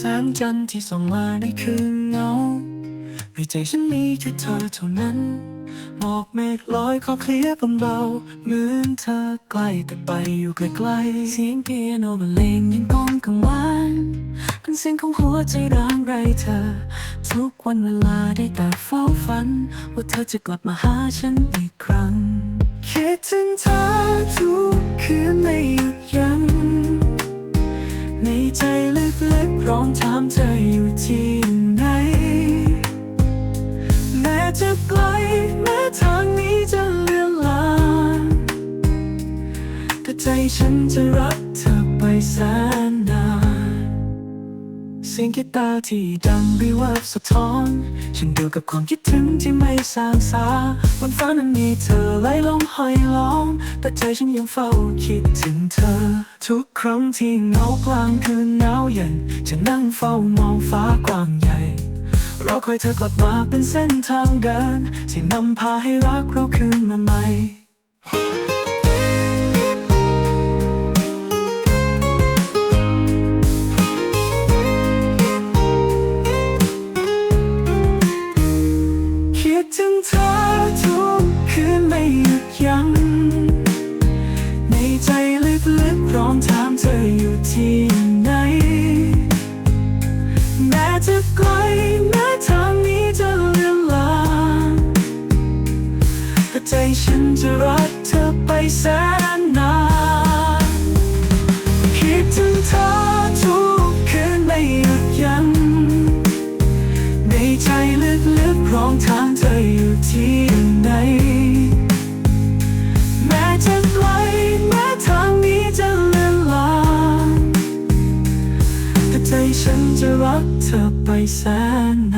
แสงจันทร์ที่ส่องมาในคืนเงาในใจฉันมีแค่เธอเท่านั้น หมอกเมฆลอยขอเคลียร์เบาๆเหมือนเธอใกล้แต่ไปอยู่ไกลๆเสียงเปียโนบรรเลงยังก้องกังวานเป็นเสียงของหัวใจร้างไรเธอ ทุกวันเวลาได้แต่เฝ้าฝัน ว่าเธอจะกลับมาหาฉันอีกครั้ง คิดถึงเธอทุกคืน ใจฉันจะรักเธอไปแสนนานเสียงกีตาร์ที่ดังรีเวิร์สะท้อน ฉันเดียวกับความคิดถึงที่ไม่สางสาบนฟ้านั้นมีเธอไหลลงห้อยล้อม แต่ใจฉันยังเฝ้าคิดถึงเธอ ทุกครั้งที่เหงากลางคืนหนาวเย็นจะนั่งเฝ้ามองฟ้ากว้างใหญ่รอคอยเธอกลับมาเป็นเส้นทางเดิน ที่นำพาให้รักเราคืนมาใหม่ ถามเธออยู่ที่ไหน แม้จะไกลแม้ทางนี้จะเลือนลางแต่ใจฉันจะรักเธอไปแสนนาน คิดถึงเธอทุกคืนไม่หยุดยัง้งในใจลึกๆร้องถามเธออยู่ที่ไหน เธอไปแสนนาน